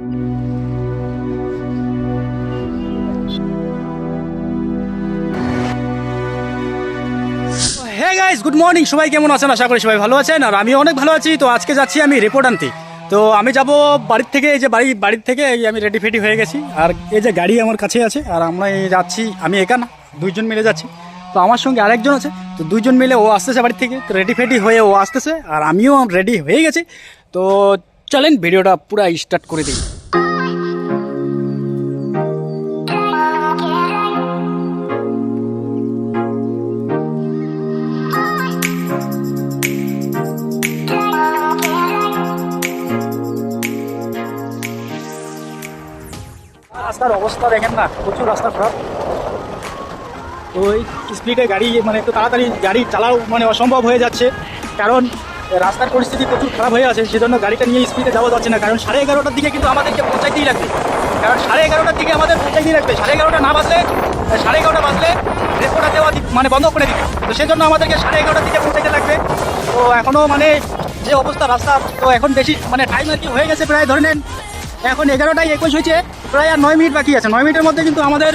Hey guys good morning সবাই কেমন আছেন? আশা করি সবাই ভালো আছেন। আর আমি অনেক ভালো আছি। তো আজকে যাচ্ছি আমি রিপোর্ট আনতে তো আমি যাব বাড়ির থেকে, এই যে বাড়ি, বাড়ির থেকে আমি রেডি ফেডি হয়ে গেছি। আর এই যে গাড়ি আমার কাছে আছে। আর আমরা যাচ্ছি, আমি একা না, দুইজন মিলে যাচ্ছি। তো আমার সঙ্গে আরেকজন আছে। তো দুইজন মিলে ও আসতেছে বাড়ি থেকে। রেডি ফেডি হয়ে ও আসতেছে। আর আমিও রেডি হয়ে গেছি। তো চলেন ভিডিওটা পুরো স্টার্ট করে দিই। রাস্তার অবস্থা দেখেন না, প্রচুর রাস্তা খারাপ। ওই স্পিডে গাড়ি মানে একটু তাড়াতাড়ি গাড়ি চালাও মানে অসম্ভব হয়ে যাচ্ছে। কারণ রাস্তার পরিস্থিতি প্রচুর খারাপ হয়ে আছে, সেজন্য গাড়িটা নিয়ে স্পিডে যাওয়া যাচ্ছে না। কারণ সাড়ে এগারোটার দিকে কিন্তু আমাদেরকে পৌঁছাইতেই লাগবে। কারণ সাড়ে এগারোটার দিকে আমাদের পৌঁছাইতেই লাগবে। সাড়ে এগারোটা না বাজলে সাড়ে এগারোটা বাজলে রেপোটা দেওয়া মানে বন্ধ করে দিবে। তো সেজন্য আমাদেরকে সাড়ে এগারোটার দিকে পৌঁছাইতে লাগবে। তো এখনও মানে যে অবস্থা রাস্তা, তো এখন বেশি মানে টাইম আর কি হয়ে গেছে প্রায়, ধরে নেন, এখন এগারোটায় একুশ হয়েছে। প্রায় আর নয় মিনিট বাকি আছে। নয় মিনিটের মধ্যে কিন্তু আমাদের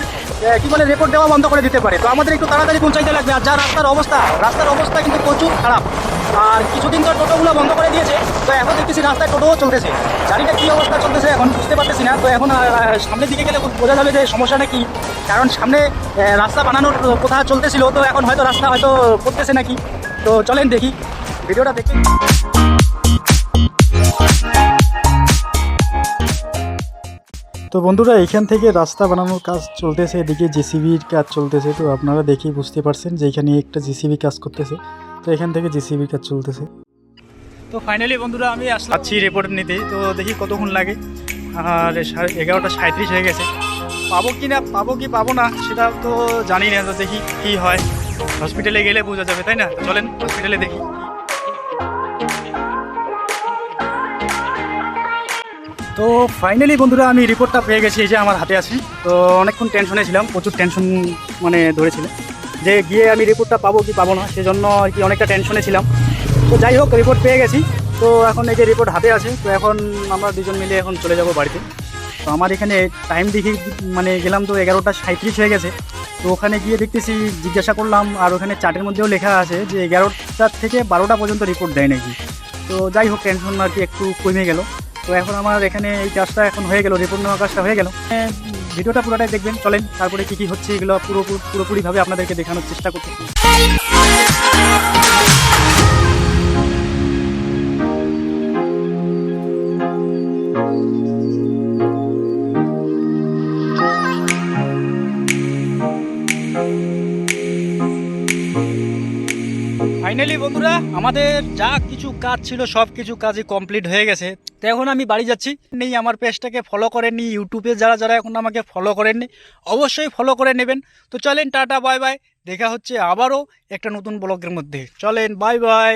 কি বলে রেপোর্ট দেওয়া বন্ধ করে দিতে পারে। তো আমাদের একটু তাড়াতাড়ি পৌঁছাইতে লাগবে। আর যা রাস্তার অবস্থা রাস্তার অবস্থা কিন্তু প্রচুর খারাপ। আর কিছুদিন তো টোটোগুলো বন্ধ করে দিয়েছে। তো এখন দেখতেছি রাস্তায় টোটোও চলতেছে। জানিটা কী অবস্থা চলতেছে এখন বুঝতে পারতেছি না। তো এখন সামনের দিকে গেলে বোঝা যাবে যে সমস্যাটা কি। কারণ সামনে রাস্তা বানানোর কোথা চলতেছিল। তো এখন হয়তো রাস্তা হয়তো করতেছে নাকি। তো চলেন দেখি। ভিডিওটা দেখি তো বন্ধুরা, এখান থেকে রাস্তা বানানোর কাজ চলতেছে, এদিকে জেসিবির কাজ চলতেছে, তো আপনারা দেখেই বুঝতে পারছেন যে এখানে একটা জেসিবি কাজ করতেছে। তো এখান থেকে জেসিবির কাজ চলতেছে। তো ফাইনালি বন্ধুরা, আমি আসলাম আছি রিপোর্ট নিতে, তো দেখি কতক্ষণ লাগে। আর এগারোটা সাঁত্রিশ হয়ে গেছে। পাবো কি না, পাবো কি পাবো না, সেটা তো জানি না দেখি কি হয়। হসপিটালে গেলে বোঝা যাবে, তাই না? চলেন হসপিটালে দেখি। তো ফাইনালি বন্ধুরা আমি রিপোর্টটা পেয়ে গেছি, এই যে আমার হাতে আছে। তো অনেকক্ষণ টেনশনে ছিলাম, প্রচুর টেনশন মানে ধরেছিল। যে গিয়ে আমি রিপোর্টটা পাবো কি পাবো না, সেজন্য আর কি অনেকটা টেনশনে ছিলাম। তো যাই হোক রিপোর্ট পেয়ে গেছি। তো এখন এই যে রিপোর্ট হাতে আছে, তো এখন আমরা দুজন মিলে এখন চলে যাব বাড়িতে। তো আমার এখানে টাইম দেখি মানে গেলাম তো এগারোটা সাঁত্রিশ হয়ে গেছে। তো ওখানে গিয়ে দেখতেছি, জিজ্ঞাসা করলাম, আর ওখানে চার্টের মধ্যেও লেখা আছে যে এগারোটা থেকে বারোটা পর্যন্ত রিপোর্ট দেয় নাকি। তো যাই হোক টেনশন আর কি একটু কমে গেল। তো এখন আমার এখানে এই কাজটা এখন হয়ে গেল নেওয়ার কাজটা হয়ে গেল। ভিডিওটা পুরোটাই দেখবেন, চলেন, তারপরে কি কি হচ্ছে এগুলো পুরোপুরি, পুরোপুরিভাবে আপনাদেরকে দেখানোর চেষ্টা করতেছি ফাইনালি বন্ধুরা, আমাদের যা কিছু কাজ ছিল, সব কিছু কাজই কমপ্লিট হয়ে গেছে। তো এখন আমি বাড়ি যাচ্ছি। নেই, আমার পেজটাকে ফলো করেননি ইউটিউবে যারা যারা এখন আমাকে ফলো করেননি, অবশ্যই ফলো করে নেবেন। তো চলেন, টাটা বাই বাই দেখা হচ্ছে আবারও একটা নতুন ব্লগের মধ্যে। চলেন বাই বাই